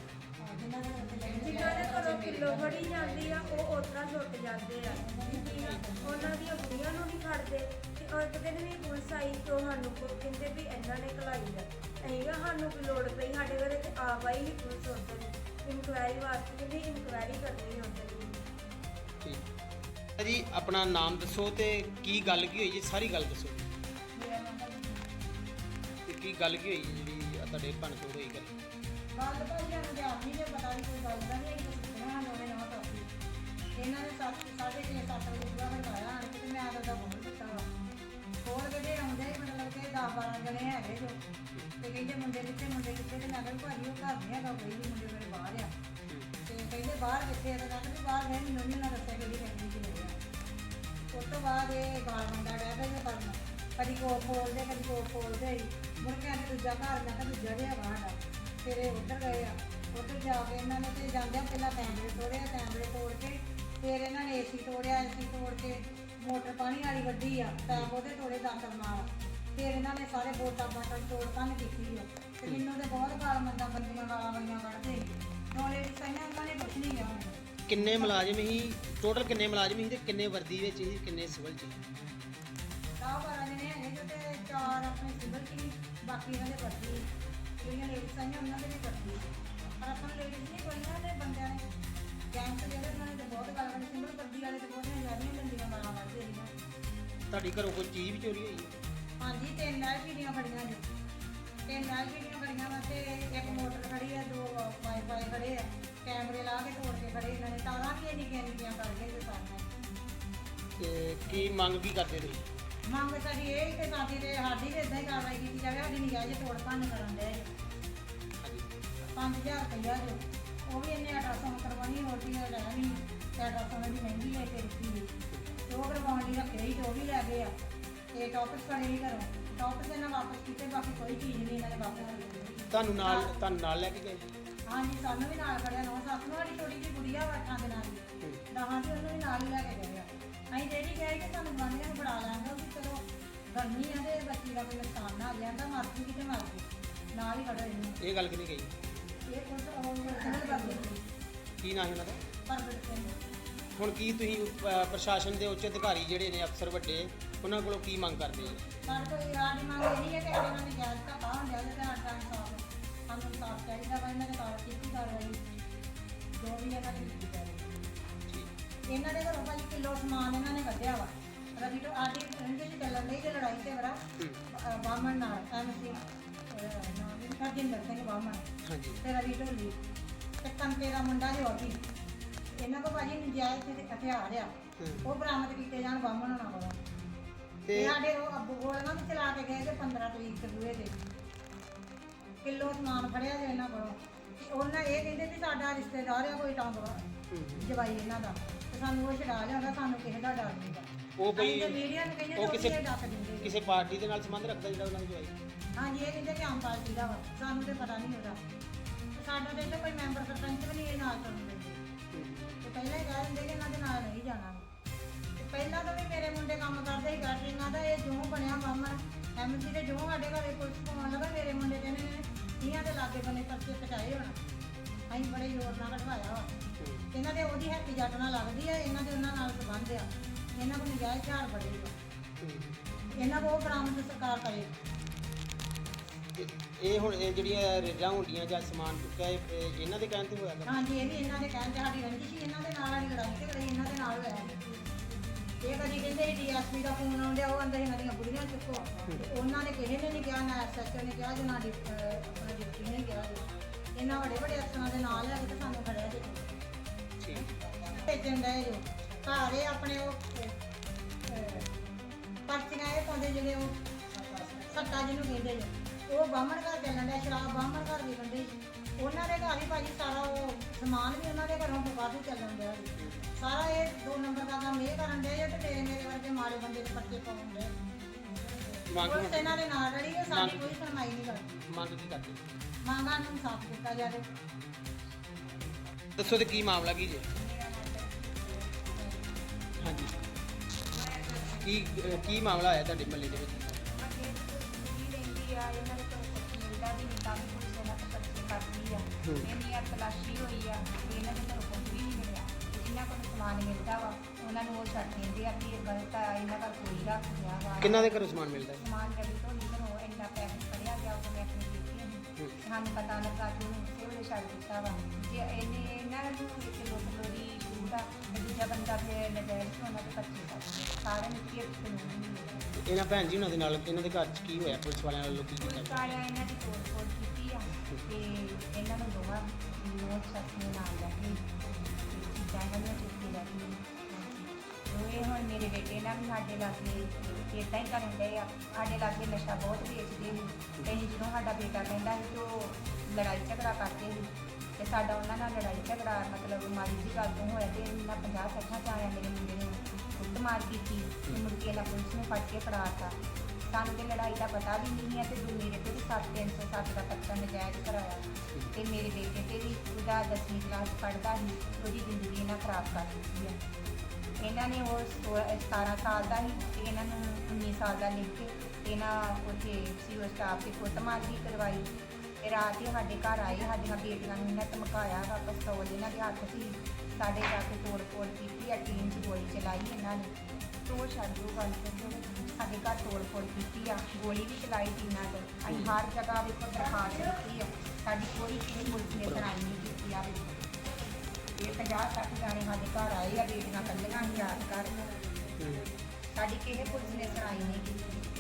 ਜਿਨ੍ਹਾਂ ਦੇ ਘਰੋਂ ਕਿਲੋ ਫੜੀ ਜਾਂਦੀ ਆ ਉਹ ਉਤਰਾ ਛੁੱਟ ਜਾਂਦੇ ਆ। ਠੀਕ ਆ? ਉਹਨਾਂ ਦੀਆਂ ਬੁੜੀਆਂ ਨੂੰ ਨਹੀਂ ਖੜਦੇ ਤੇ ਉਹ ਇੱਕ ਦਿਨ ਵੀ ਪੁਲਿਸ ਆਈ ਤੋਂ ਸਾਨੂੰ ਕੋ- ਕਹਿੰਦੇ ਵੀ ਇਹਨਾਂ ਨੇ ਕਲਾਈ ਆ। ਅਸੀਂ ਕਿਹਾ ਸਾਨੂੰ ਕੀ ਲੋੜ ਪਈ ਸਾਡੇ ਘਰੇ ਤੇ ਆ ਪਾਈ ਹੀ ਪੁਲਿਸ ਉੱਧਰ ਇਨਕੁਆਇਰੀ ਵਾਸਤੇ ਕਹਿੰਦੀ ਇਨਕੁਆਇਰੀ ਕਰਨੀ ਉੱਧਰ ਠੀਕ। ਜੀ ਆਪਣਾ ਨਾਮ ਦੱਸੋ ਤੇ ਕੀ ਗੱਲ ਕੀ ਹੋਈ ਜੀ? ਸਾਰੀ ਗੱਲ ਦੱਸੋ। ਜੀ ਤੇ ਕੀ ਗੱਲ ਕੀ ਹੋਈ ਜੀ ਜਿਹੜੀ ਆਹ ਤੁਹਾਡੇ ਭੰਨਤੋੜ ਹੋਈ ਗੱਲ ਭਾਈ ਸਾਨੂੰ ਤੇ ਆਪ ਪਤਾ ਵੀ ਕੋਈ ਗੱਲ ਦਾ ਨਹੀਂ ਸੁਣਿਆ ਨਵੇਂ ਨਵਾਂ ਟੋਪੀ ਇਹਨਾਂ ਨੇ ਸੱਤ ਸਾਢੇ ਛੇ, ਸੱਤ ਵਜੇ ਪੂਰਾ ਹਟਾਇਆ, ਆਣ ਕੇ ਤੇ ਮੈਂ ਆਦਾ ਦਾ ਫੋਨ ਕੀਤਾ ਵਾ। ਹੋਰ ਕਿਤੇ ਆਉਂਦੇ ਮਤਲਬ ਕਿ 10 12 ਜਣੇ ਹੈਗੇ ਜੋ। ਤੇ ਕਹਿੰਦੇ ਮੁੰਡੇ ਕਿੱਥੇ ਮੁੰਡੇ ਕਿੱਥੇ? ਤੇ ਮੈਂ ਕਿਹਾ ਭਾਜੀ ਉਹ ਘਰ ਨਹੀਂ ਹੈਗਾ ਕੋਈ ਵੀ ਮੁੰਡੇ ਮੇਰੇ ਬਾਹਰ ਆ। ਤੇ ਕਹਿੰਦੇ ਬਾਹਰ ਕਿੱਥੇ ਆ? ਤਾਂ ਕਹਿੰਦੇ ਬਾਹਰ ਹੈ ਮੈਨੂੰ ਨਹੀਂ ਨਾ ਦੱਸਿਆ ਕਿਹੜੀ ਫੈਮਿਲੀ ਚ ਹੋਇਆ ਉਸ ਤੋਂ ਬਾਅਦ ਇਹ ਗਾਲ ਬੰਦਾ ਡਿਆ ਪਿਆ ਇਹ ਕਰਨ ਕਦੀ ਕੋ ਖੋਲਦੇ, ਕਦੀ ਕੋ ਖੋਲਦੇ ਹੀ। ਮੁੜ ਕੇ ਦੂਜਾ ਘਰ, ਮੈਂ ਕਿਹਾ ਦੂਜਾ ਵੀ ਆ ਬਾਹਰ ਆ ਫਿਰ ਇਹ ਉੱਧਰ ਗਏ ਆ। ਉੱਧਰ ਜਾ ਕੇ ਇਹਨਾਂ ਨੇ ਤੇ ਜਾਂਦਿਆਂ ਪਹਿਲਾਂ ਕੈਮਰੇ ਤੋੜੇ ਕੈਮਰੇ ਤੋੜ ਕੇ ਫਿਰ ਇਹਨਾਂ ਨੇ ਏਸੀ ਤੋੜਿਆ ਏਸੀ ਤੋੜ ਕੇ ਮੋਟਰ ਪਾਣੀ ਵਾਲੀ ਗੱਡੀ ਆ ਤਾਂ ਉਹਦੇ ਤੋੜੇ ਦਾਤਰ ਨਾਲ। ਫਿਰ ਇਹਨਾਂ ਨੇ ਸਾਰੇ ਬੋਟਾਂ ਬਾਟਾਂ ਤੋੜ ਭੰਨ ਕੀਤੀ ਆ। ਤੇ ਮੈਨੂੰ ਤੇ ਬਹੁਤ ਗਾਲ ਮੰਦਾ ਬੰਦੀਆਂ ਗਾਲਾਂ ਬੰਦੀਆਂ ਕੱਢਦੇ ਨੌਲੇਜ ਸਾਈਆਂ ਇਹਨਾਂ ਨੇ ਕੁਛ ਨਹੀਂ ਗਿਆ ਹੁਣ ਕਿੰਨੇ ਮੁਲਾਜ਼ਮ ਸੀ? ਟੋਟਲ ਕਿੰਨੇ ਮੁਲਾਜ਼ਮ ਸੀ ਤੇ ਕਿੰਨੇ ਵਰਦੀ ਵਿੱਚ ਸੀ ਕਿੰਨੇ ਸਿਵਲ ਚ? ਸੀ? ਦਸ ਬਾਰਾਂ ਜਣੇ ਹੈਗੇ ਜੋ ਤੇ ਚਾਰ ਆਪਣੇ ਸਿਵਲ ਸੀ ਬਾਕੀ ਇਹਨਾਂ ਦੇ ਵਰਦੀ। ਜਿਹੜੀਆਂ ਲੇਡੀਜ਼ ਆਈਆਂ ਉਹਨਾਂ ਦੇ ਵੀ ਵਰਦੀ ਪਰ ਆਪਾਂ ਲੇਡੀਜ਼ ਨਹੀਂ ਕੋਈਆਂ ਦੇ ਬੰਦਿਆਂ ਨੇ ਜੈਂਟਸ ਜਿਹੜੇ ਉਹਨਾਂ ਨੇ ਤੇ ਬਹੁਤ ਗੱਲ ਕਰਨੀ ਸਿਵਲ ਵਰਦੀ ਵਾਲੇ ਤੇ ਬਹੁਤ ਜ਼ਿਆਦੀਆਂ ਗੰਦੀਆਂ ਮਾਰਾਂ ਵਰਦੇ ਰਹੀਆਂ ਤੁਹਾਡੀ ਘਰੋਂ ਕੋਈ ਚੀਜ਼ ਵੀ ਚੋਰੀ ਹੋਈ? ਹੈ ਹਾਂਜੀ ਤਿੰਨ ਨਾਲ ਪੀੜੀਆਂ ਫੜੀਆਂ ਜੀ ਤਿੰਨ ਨਾਲ ਪੀੜੀਆਂ ਫੜੀਆਂ ਵਾ ਤੇ ਇੱਕ ਮੋਟਰ ਖੜੀ ਆ ਦੋ ਵਾਈਫਾਈ ਖੜੇ ਆ। ਕੈਮਰੇ ਲਾ ਕੇ ਤੋੜ ਕੇ ਖੜੇ ਇਹਨਾਂ ਨੇ ਤਾਰਾਂ ਵੀ ਨਿੱਕੀਆਂ ਨਿੱਕੀਆਂ ਕਰ ਗਏ ਤੇ ਸਾਰੀਆਂ। ਤੇ ਕੀ ਮੰਗ ਕੀ ਕਰਦੇ ਤੁਸੀਂ? ਮੰਗ ਸਾਡੀ ਇਹ ਹੀ ਕਿ ਸਾਡੀ ਤੇ ਸਾਡੀ ਤੇ ਇਦਾਂ ਹੀ ਕਾਰਵਾਈ ਕੀਤੀ ਜਾਵੇ ਸਾਡੀ ਨਿਗਾਹ 'ਚ ਤੋੜ ਭੰਨ ਕਰਨ ਦੇ। ਹਾਂਜੀ 5000 ਰੁਪਇਆ ਜੋ ਉਹ ਵੀ ਇਹਨੇ ਅਲਟਰਾਸਾਊਂਡ ਕਰਵਾਉਣੀ ਹੋਰ ਵੀ ਲੈ ਨਹੀਂ ਤੇ ਅਲਟਰਾਸਾਊਂਡ ਦੀ ਮਹਿੰਗੀ ਹੈ ਤੇ ਦਿੱਤੀ ਤੇ ਉਹ ਕਰਵਾਉਣ ਲਈ ਰੱਖੇ ਸੀ ਤੇ ਉਹ ਵੀ ਲੈ ਗਏ ਆ। ਤੇ ਟੌਪਸ ਫੜੇ ਹੀ ਘਰੋਂ ਟੌਪਸ ਇਹਨਾਂ ਵਾਪਸ ਕੀਤੇ ਬਾਕੀ ਕੋਈ ਚੀਜ਼ ਨਹੀਂ ਇਹਨਾਂ ਨੇ ਵਾਪਸ ਕੀਤੀ ਤੁਹਾਨੂੰ ਨਾਲ ਤੁਹਾਨੂੰ ਨਾਲ ਲੈ ਕੇ ਗਏ? ਹਾਂਜੀ ਸਾਨੂੰ ਵੀ ਨਾਲ ਖੜਿਆ ਨੌ ਸੱਸ ਨੂੰ ਸਾਡੀ ਛੋਟੀ ਜਿਹੀ ਗੁੜੀਆ ਵਾ ਅੱਠਾਂ ਦਿਨਾਂ ਦੀ ਦਹਾਂ ਦੀ ਉਹਨੂੰ ਵੀ ਨਾਲ ਹੀ ਲੈ ਕੇ ਗਏ ਆ। ਅਸੀਂ ਤੇ ਨਹੀਂ ਕਿਹਾ ਕਿ ਸਾਨੂੰ ਬਾਂਝਿਆਂ ਨੂੰ ਫੜਾ ਚਲੋ ਗਰਮੀ ਆ ਤੇ ਬੱਚੀ ਦਾ ਕੋਈ ਨੁਕਸਾਨ ਨਾ ਆ ਜਾਂਦਾ ਮਰ ਜੂ ਕਿਤੇ ਮਰ ਜੂ ਨਾਲ ਹੀ ਖੜੋ ਇਹਨੂੰ ਇਹ ਗੱਲ ਕਿਹਨੇ ਕਹੀ? ਇਹ ਕੁਝ ਉਹ ਸਿਵਲ ਕਰਦੇ ਕੀ ਨਾਂ ਹੈ ਉਹਨਾਂ ਦਾ? ਪਰਬਤ ਸਿੰਘ। ਹੁਣ ਕੀ ਤੁਸੀਂ ਅਹ, ਪ੍ਰਸ਼ਾਸਨ ਦੇ ਉੱਚ ਅਧਿਕਾਰੀ ਜਿਹੜੇ ਨੇ ਅਫਸਰ ਵੱਡੇ ਉਹਨਾਂ ਕੋਲੋਂ ਕੀ ਮੰਗ ਕਰਦੇ ਹੋ? ਪਰ ਕੋਈ ਸਾਡੀ ਮੰਗ ਇਹ ਨਹੀਂ ਹੈ ਕਿ ਸਾਡੇ ਨਾਲ ਨਜਾਇਜ਼ ਧੱਕਾ ਹੁੰਦਾ ਜਾਂ ਸਾਡਾ ਇਨਸਾਫ ਸਾਨੂੰ ਇਨਸਾਫ ਚਾਹੀਦਾ ਵਾ ਇਹਨਾਂ ਦੇ ਨਾਲ ਕੀਤੀ ਕਾਰਵਾਈ ਜੋ ਵੀ ਇਹਨਾਂ ਦੀ ਕੀਤੀ। ਜਾਵੇ ਠੀਕ। ਇਹਨਾਂ ਦੇ ਘਰੋਂ ਭਾਜੀ ਕਿਲੋ ਸਮਾਨ ਇਹਨਾਂ ਨੇ ਕੱਢਿਆ ਵਾ। ਰਵੀ ਤੋਂ ਆਦੀ ਰੰਗੇ ਦੀ ਚੱਲਣ ਨਹੀਂ ਤੇ ਲੜਾਈ ਤੇ ਬੜਾ ਹੂੰ। ਬਾਮਣ ਨਾਲ ਐਮਸੀ ਨਾਮ ਵੀ ਹਰਜਿੰਦਰ ਸਿੰਘ ਬਾਮਣ ਹਾਂਜੀ। ਤੇ ਰਵੀ ਢੋਲੀ ਤੇ ਕੰਤੇ ਦਾ ਮੁੰਡਾ ਜੋ ਸੀ ਇਹਨਾਂ ਕੋਲ ਭਾਜੀ ਨਜਾਇਜ਼ ਤੇ ਹਥਿਆਰ ਆ ਹੂੰ। ਉਹ ਬਰਾਮਦ ਕੀਤੇ ਜਾਣ ਬਾਮਣ ਹੋਣਾ ਕੋਲ ਤੇ ਤੇ ਸਾਡੇ ਉਹ ਅੱਬੂ ਗੋਲੀਆਂ ਵੀ ਚਲਾ ਕੇ ਗਏ ਤੇ 15 ਤਰੀਕ ਤੇ ਬੂਹੇ ਤੇ ਕਿਲੋ ਸਮਾਨ ਫੜਿਆ ਜੇ ਇਹਨਾਂ ਕੋਲੋਂ। ਉਹਨਾਂ ਇਹ ਕਹਿੰਦੇ ਵੀ ਸਾਡਾ ਰਿਸ਼ਤੇਦਾਰ ਆ ਕੋਈ ਟੰਗ। ਜਵਾਈ ਇਹਨਾਂ ਦਾ। ਤੇ ਸਾਨੂੰ ਉਹ ਛਡਾ ਲਿਆਉਂਦਾ ਸਾਨੂੰ ਕਿਸੇ ਦਾ ਡਰ ਨਹੀਂ ਉਹ ਅਸੀਂ ਤੇ ਕੋਈ ਮੀਡੀਆ ਨੂੰ ਕਹਿੰਦੇ ਉਹ ਉਹ ਕਿਸੇ ਕਿਸੇ ਡੱਕ ਦਿੰਦੇ ਕਿਸੇ ਪਾਰਟੀ ਦੇ ਨਾਲ ਸੰਬੰਧ ਰੱਖਦਾ ਜਿਹੜਾ ਉਹਨਾਂ ਦੀ ਜਵਾਈ। ਹਾਂਜੀ ਇਹ ਕਹਿੰਦੇ ਕਿ ਆਮ ਪਾਰਟੀ ਦਾ ਵਾ। ਸਾਨੂੰ ਤੇ ਪਤਾ ਨਹੀਂ ਉਹਦਾ ਤੇ ਸਾਡਾ ਤੇ ਇੱਥੇ ਕੋਈ ਮੈਂਬਰ ਸਰਪੰਚ ਵੀ ਨਹੀਂ ਇਹ ਨਾਲ ਦਿੰਦੇ। ਤੇ ਪਹਿਲਾਂ ਹੀ ਕਹਿ ਦਿੰਦੇ ਕਿ ਇਹਨਾਂ ਦੇ ਨਾਲ ਨਹੀਂ ਜਾਣਾ। ਤੇ ਪਹਿਲਾਂ ਤਾਂ ਵੀ ਮੇਰੇ ਮੁੰਡੇ ਕੰਮ ਕਰਦੇ ਸੀ ਗਾਟਰਿੰਗਾਂ ਦਾ ਇਹ ਜੋ ਬਣਿਆ ਮਾਮਾ ਐਮਸੀ ਦੇ ਜੋ ਸਾਡੇ ਘਰੇ ਪੁਲਿਸ ਪਾਉਣ ਲੱਗਾ ਮੇਰੇ ਮੁੰਡੇ ਦੇ ਨੇ ਤੀਆਂ ਦੇ ਲਾਗੇ ਬੰਨੇ ਪਰਚੇ ਕਟਾਏ ਹੋਣਾ। ਅਸੀਂ ਬੜੇ ਜ਼ੋਰ ਨਾਲ ਕਢਵਾਇਆ ਵਾ। ਇਹਨਾਂ ਦੇ ਉਹਦੀ ਹੈਪੀ ਜੱਟ ਨਾਲ ਲੱਗਦੀ ਆ ਇਹਨਾਂ ਦੇ ਉਹਨਾਂ ਨਾਲ ਸੰਬੰਧ ਆ। ਇਹਨਾਂ ਕੋਲ ਨਜਾਇਜ਼ ਝਾੜ ਬੜੇ ਆ ਇਹਨਾਂ ਕੋਲ ਉਹ ਬਰਾਮਦ ਸਰਕਾਰ ਕਰੇ। ਤੇ ਇਹ ਹੁਣ ਇਹ ਜਿਹੜੀਆਂ ਰੇਜਾਂ ਹੁੰਦੀਆਂ ਜਾਂ ਸਮਾਨ ਚੁੱਕਿਆ ਇਹ ਇਹ ਇਹਨਾਂ ਦੇ ਕਹਿਣ ਤੇ ਹੋਇਆ ਗਾ? ਹਾਂਜੀ ਇਹ ਵੀ ਇਹਨਾਂ ਦੇ ਕਹਿਣ ਤੇ ਸਾਡੀ ਰੰਜਿਸ਼ ਸੀ ਇਹਨਾਂ ਦੇ ਨਾਲ ਵਾਲੀ ਲੜਾਈ ਤੇ ਕਦੇ ਇਹਨਾਂ ਦੇ ਨਾਲ ਹੋਇਆ ਇਹ ਕਦੀ ਕਹਿੰਦੇ ਸੀ ਡੀਐਸਪੀ ਦਾ ਫੋਨ ਆਉਂਦਿਆ ਉਹ ਕਹਿੰਦੇ ਇਹਨਾਂ ਦੀਆਂ ਬੁੜੀਆਂ ਚੁੱਕੋ। ਤੇ ਉਹਨਾਂ ਨੇ ਕਿਸੇ ਨੇ ਨਹੀਂ ਕਿਹਾ ਨਾ ਐਸਐਚਓ ਨੇ ਕਿਹਾ ਜਨਾ ਆਪਣਾ ਡਿਪਟੀ ਨੇ ਕਿਹਾ। ਜੀ। ਇਹਨਾਂ ਵੱਡੇ ਵੱਡੇ ਅਫਸਰਾਂ ਦੇ ਨਾਲ ਲੈ ਕੇ ਤੇ ਸਾਨੂੰ ਖੜਿਆ ਜੀ ਠੀਕ। ਭੇਜਣ ਦਾ ਜੋ ਘਰ ਇਹ ਆਪਣੇ ਉਹ ਪਰਚੀਆਂ ਇਹ ਪਾਉਂਦੇ ਜਿਹੜੇ ਉਹ ਸੱਟਾ ਜਿਹਨੂੰ ਕਹਿੰਦੇ ਜੋ ਉਹ ਬਾਹਮਣ ਘਰ ਚੱਲਣ ਦਾ ਸ਼ਰਾਬ ਬਾਹਮਣ ਘਰ ਵੀ ਕੰਦੇ ਉਹਨਾਂ ਦੇ ਘਰ ਹੀ ਭਾਜੀ ਸਾਰਾ ਉਹ ਸਮਾਨ ਵੀ ਉਹਨਾਂ ਦੇ ਘਰੋਂ ਵਾਧੂ ਚੱਲਣ ਜੀ। ਸਾਰਾ ਇਹ ਦੋ ਨੰਬਰ ਦਾ ਕੰਮ ਇਹ ਕਰਨ ਦੇ ਤੇ ਮੇਰੇ ਮੇਰੇ ਵਰਗੇ ਮਾੜੇ ਬੰਦੇ ਦੇ ਪਰਚੇ ਪਾਉਣ ਦੇ ਮੰਗ ਇਹਨਾਂ ਦੇ ਨਾਲ ਰਲੀ ਹੈ ਸਾਡੀ ਕੋਈ ਸੁਣਵਾਈ ਨਹੀਂ ਕਰਦੀ। ਮੰਗ ਕੀ ਕਰਦੇ? ਮੰਗਾਂ ਨੂੰ ਸਾਫ਼ ਕੀਤਾ ਜਾਵੇ। ਦੱਸੋ ਤੇ ਕੀ ਮਾਮਲਾ ਕੀ ਜੇ? ਕੀ ਅਹ, ਕੀ ਮਾਮਲਾ ਆਇਆ ਤੁਹਾਡੇ ਮੱਲੇ ਦੇ ਵਿੱਚ ਰਹਿੰਦੀ ਆ ਇਹਨਾਂ ਦੇ ਕੋਲ ਕੁਛ ਮਿਲਦਾ ਵੀ ਨਹੀਂ ਤਾਂ ਵੀ ਪੁਲਿਸ ਇਹਨਾਂ ਤੋਂ ਪਰਚੇ ਕਰਦੀ ਆ ਹੂੰ। ਇੰਨੀ ਆ ਤਲਾਸ਼ੀ ਹੋਈ ਆ ਤੇ ਇਹਨਾਂ ਦੇ ਘਰੋਂ ਕੁਝ ਵੀ ਨਹੀਂ ਮਿਲਿਆ ਤੇ ਜਿਨ੍ਹਾਂ ਕੋਲ ਸਮਾਨ ਮਿਲਦਾ ਵਾ ਉਹਨਾਂ ਨੂੰ ਉਹ ਛੱਡ ਦਿੰਦੇ ਆ ਵੀ ਇਹ ਗਲਤ ਆ ਇਹਨਾਂ ਦਾ ਕੋਈ ਰੱਖ ਗਿਆ ਵਾ ਕਿੰਨਾਂ ਦੇ ਘਰੋਂ ਸਮਾਨ ਮਿਲਦਾ ਹੈ ਸਮਾਨ ਰਵੀ ਤੋਂ ਨਹੀਂ ਘਰੋਂ ਇੰਨਾ ਪੈਸੇ ਫੜਿਆ ਗਿਆ ਉਹ ਮੈਂ ਆਪਣੀ ਹੂੰ। ਸਾਨੂੰ ਪਤਾ ਲੱਗਾ ਕਿ ਉਹਨੂੰ ਉਸੇ ਵੇਲੇ ਛੱਡ ਦਿੱਤਾ ਵਾ ਜੇ ਇਹਨੇ ਇਹਨਾਂ ਨੂੰ ਇੱਕ ਲੋਕ ਲੋਰੀ ਨਜ਼ਾਇਜ਼ ਉਹਨਾਂ ਦੇ ਪਰਚੇ ਸਾਰੇ ਨਿੱਕੀ ਕਾਨੂੰਨ ਨਹੀਂ ਇਹਨਾਂ ਭੈਣ ਜੀ ਉਹਨਾਂ ਦੇ ਨਾਲ ਇਹਨਾਂ ਦੇ ਘਰ 'ਚ ਕੀ ਹੋਇਆ? ਪੁਲਿਸ ਵਾਲਿਆਂ ਵੱਲੋਂ ਕੀ ਪੁਲਿਸ ਕੀਤਾ ਵਾਲਿਆਂ ਇਹਨਾਂ ਦੀ ਕੋਲ ਕੋਲ ਕੀਤੀ ਆ ਤੇ ਇਹਨਾਂ ਨੂੰ ਦੋਵਾਂ ਨੂੰ ਨੂੰ ਨਾਲ ਲੈ ਕੇ ਚੀਜ਼ਾਂ ਇਹਨਾਂ ਨੂੰ ਚੁੱਕੀ ਲੈ ਗਈ। ਉਹ ਇਹ ਹੁਣ ਮੇਰੇ ਬੇਟੇ ਨਾਲ ਵੀ ਸਾਡੇ ਲਾਗੇ ਇਦਾਂ ਹੀ ਕਰਨ ਡਏ ਆ। ਸਾਡੇ ਲਾਗੇ ਨਸ਼ਾ ਬਹੁਤ ਵੇਚਦੇ ਤੇ ਅਸੀਂ ਜਦੋਂ ਸਾਡਾ ਬੇਟਾ ਕਹਿੰਦਾ ਸੀ ਕਿ ਉਹ ਲੜਾਈ ਝਗੜਾ ਕਰਦੇ ਸੀ ਤੇ ਸਾਡਾ ਉਹਨਾਂ ਨਾਲ ਲੜਾਈ ਝਗੜਾ, ਮਤਲਬ ਮਾੜੀ ਜੀ ਗੱਲ ਤੋਂ ਹੋਇਆ ਤੇ ਇਹਨਾਂ 50 ਸੱਠਾਂ ਚ ਮੇਰੇ ਮੁੰਡੇ ਨੂੰ ਕੁੱਟਮਾਰ ਕੀਤੀ ਤੇ ਮੁੜ ਕੇ ਇਹਨਾਂ ਪੁਲਿਸ ਨੂੰ ਫੜ ਕੇ ਫੜਾਤਾ ਸਾਨੂੰ ਤੇ ਲੜਾਈ ਦਾ ਪਤਾ ਵੀ ਨਹੀਂ ਹੈ ਤੇ ਦੂ ਮੇਰੇ ਤੇ ਵੀ 7307 ਦਾ ਪਰਚਾ ਨਜਾਇਜ਼ ਕਰਾਇਆ ਤੇ ਮੇਰੇ ਬੇਟੇ ਤੇ ਵੀ ਉਹਦਾ 10ਵੀਂ ਕਲਾਸ ਪੜ੍ਹਦਾ ਸੀ, ਉਹਦੀ ਜ਼ਿੰਦਗੀ ਇਹਨਾਂ ਖਰਾਬ ਕਰ ਦਿੱਤੀ ਹੈ। ਇਹਨਾਂ ਨੇ ਉਹ 16 17 ਸਾਲ ਦਾ ਸੀ ਤੇ ਇਹਨਾਂ ਨੂੰ 19 ਸਾਲ ਦਾ ਲਿਖ ਕੇ ਤੇ ਇਹਨਾਂ ਉੱਥੇ ਸੀਓ ਸਟਾਫ ਦੀ ਕੁੱਟਮਾਰ ਵੀ ਕਰਵਾਈ। ਤੇ ਰਾਤ ਹੀ ਸਾਡੇ ਘਰ ਆਏ ਸਾਡੀਆਂ ਬੇਟੀਆਂ ਨੂੰ ਇਹਨਾਂ ਧਮਕਾਇਆ ਵਾ ਪਿਸਤੌਲ ਇਹਨਾਂ ਦੇ ਹੱਥ ਸੀ। ਸਾਡੇ ਜਾ ਕੇ ਤੋੜ ਫੋੜ ਕੀਤੀ ਆ ਟੀਮ 'ਚ ਗੋਲੀ ਚਲਾਈ ਇਹਨਾਂ ਨੇ। ਤੋ ਛੱਡ ਗੱਲ ਕਰਦੇ ਸਾਡੇ ਘਰ ਤੋੜ ਫੋੜ ਕੀਤੀ ਆ ਗੋਲੀ ਵੀ ਚਲਾਈ ਟੀਨਾਂ 'ਚ ਅਸੀਂ ਹਰ ਜਗ੍ਹਾ ਵੇਖੋ ਦਰਖਾਸਤ ਦਿੱਤੀ ਆ। ਸਾਡੀ ਕੋਈ ਕਿਸੇ ਪੁਲਿਸ ਨੇ ਸੁਣਾਈ ਨਹੀਂ ਕੀਤੀ ਆ ਵੇਖੋ। ਇਹ 50 60 ਜਾਣੇ ਸਾਡੇ ਘਰ ਆਏ ਆ ਬੇਟੀਆਂ ਕੱਲੀਆਂ ਹੀ ਰਾਤ ਘਰ। ਸਾਡੀ ਕਿਸੇ ਪੁਲਿਸ ਨੇ ਸੁਣਾਈ ਨਹੀਂ ਕੀਤੀ।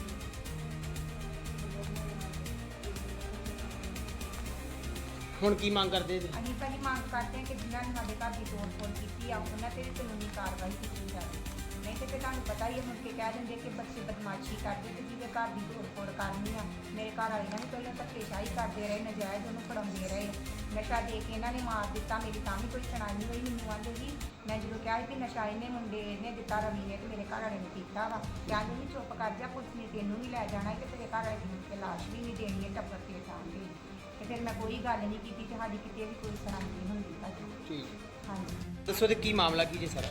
ਹੁਣ ਕੀ ਮੰਗ ਕਰਦੇ ਜੀ ਅਸੀਂ ਪਹਿਲੀ ਮੰਗ ਕਰਦੇ ਹਾਂ ਕਿ ਜਿਨ੍ਹਾਂ ਨੇ ਸਾਡੇ ਘਰ ਦੀ ਤੋੜ ਫੋੜ ਕੀਤੀ ਆ, ਉਹਨਾਂ ਤੇ ਵੀ ਕਾਨੂੰਨੀ ਕਾਰਵਾਈ ਕੀਤੀ ਜਾਵੇ। ਨਹੀਂ ਤੇ ਫਿਰ ਤੁਹਾਨੂੰ ਪਤਾ ਹੀ ਹੈ, ਮੁੜ ਕੇ ਕਹਿ ਦਿੰਦੇ ਕਿ ਬੱਚੇ ਬਦਮਾਸ਼ੀ ਕਰਦੇ ਤੇ ਜਿਹਦੇ ਘਰ ਦੀ ਤੋੜ ਫੋੜ ਕਰਨੀ ਆ, ਮੇਰੇ ਘਰ ਵਾਲੇ ਨਾਲ ਵੀ ਪਹਿਲਾਂ ਧੱਕੇਸ਼ਾਹੀ ਕਰਦੇ ਰਹੇ, ਨਜਾਇਜ਼ ਉਹਨੂੰ ਫੜਾਉਂਦੇ ਰਹੇ। ਨਸ਼ਾ ਦੇ ਕੇ ਇਹਨਾਂ ਨੇ ਮਾਰ ਦਿੱਤਾ, ਮੇਰੀ ਤਾਂ ਵੀ ਕੋਈ ਸੁਣਾਈ ਹੋਈ, ਮੈਨੂੰ ਆਂਦੇ ਜੀ ਮੈਂ ਜਦੋਂ ਕਿਹਾ ਸੀ ਵੀ ਨਸ਼ਾ ਇਹਨੇ ਮੁੰਡੇ ਨੇ ਦਿੱਤਾ, ਰਵੀ ਨੇ ਤੇ ਮੇਰੇ ਘਰ ਵਾਲੇ ਨੇ ਕੀਤਾ ਵਾ। ਕਹਿੰਦੇ ਨਹੀਂ ਚੁੱਪ ਕਰ ਜਾ, ਪੁਲਿਸ ਨੇ ਤੈਨੂੰ ਵੀ ਲੈ ਜਾਣਾ ਹੈ ਤੇ ਤੇਰੇ ਘਰ ਵਾਲੇ ਦੀ ਮੁੜ ਕੇ ਲਾਸ਼ ਵੀ ਨਹੀਂ ਦੇਣੀ ਹੈ ਟੱਬਰ ਤੇ ਸਾਹਮਣੇ। ਤੇ ਫਿਰ ਮੈਂ ਕੋਈ ਗੱਲ ਨਹੀਂ ਕੀਤੀ ਤੇ ਸਾਡੀ ਕਿਤੇ ਵੀ ਕੋਈ ਸੁਣਾਈ ਨਹੀਂ ਹੁੰਦੀ ਭਾਜੀ। ਠੀਕ। ਹਾਂਜੀ। ਦੱਸੋ ਤੇ ਕੀ ਮਾਮਲਾ ਕੀ ਜੀ ਸਾਰਾ?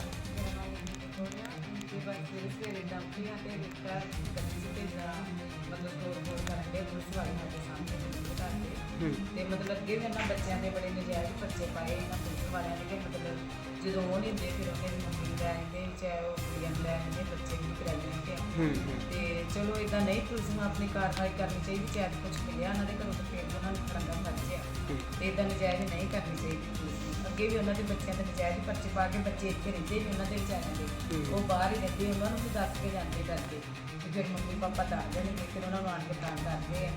ਤੇ ਮਤਲਬ ਦੇ ਹੂੰ ਤੇ ਅੱਗੇ ਵੀ ਇਹਨਾਂ ਬੱਚਿਆਂ ਦੇ ਬੜੇ ਨਜਾਇਜ਼ ਬੱਚੇ ਪਾਏ ਇਹਨਾਂ ਪੁਲਿਸ ਵਾਲਿਆਂ ਨੇ ਕਿ ਮਤਲਬ ਜਦੋਂ ਉਹ ਨਹੀਂ ਹੁੰਦੇ ਫਿਰ ਉਹਨੇ ਦੀ ਮੰਮੀ ਲੈ ਆਉਂਦੇ ਚਾਹੇ ਉਹ ਕੁੜੀਆਂ ਨੂੰ ਲੈ ਆਉਂਦੇ ਵੀ ਕਰਾਈ ਤੇ ਹੂੰ ਹੂੰ। ਤੇ ਚਲੋ ਇਦਾਂ ਨਹੀਂ ਪੁਲਿਸ ਨੂੰ ਆਪਣੀ ਕਾਰਵਾਈ ਕਰਨੀ ਚਾਹੀਦੀ ਚਾਹੇ ਕੁਝ ਮਿਲਿਆ ਉਹਨਾਂ ਦੇ ਘਰੋਂ ਤਾਂ ਫਿਰ ਉਹਨਾਂ ਨੂੰ ਫੜਨ ਦਾ ਫਰਜ਼ ਆ। ਤੇ ਇਦਾਂ ਨਜਾਇਜ਼ ਨਹੀਂ ਕਰਨੀ ਚਾਹੀਦੀ ਪੁਲਿਸ ਨੂੰ। ਅੱਗੇ ਵੀ ਉਹਨਾਂ ਦੇ ਬੱਚਿਆਂ ਦੇ ਨਜਾਇਜ਼ ਪਰਚੇ ਪਾ ਕੇ ਬੱਚੇ ਇੱਥੇ ਰਹਿੰਦੇ ਨੇ ਉਹਨਾਂ ਦੇ ਵਿਚਾਰਿਆਂ ਦੇ। ਉਹ ਬਾਹਰ ਹੀ ਰਹਿੰਦੇ ਉਹਨਾਂ ਨੂੰ ਵੀ ਦੱਸ ਕੇ ਜਾਂਦੇ ਕਰਕੇ। ਤੇ ਫਿਰ ਮੰਮੀ ਪਾਪਾ ਦੱਸ ਦੇਣਗੇ ਫਿਰ ਉਹਨਾਂ ਨੂੰ ਆਣ ਕੇ ਤਾਂ ਕਰਦੇ ਆ।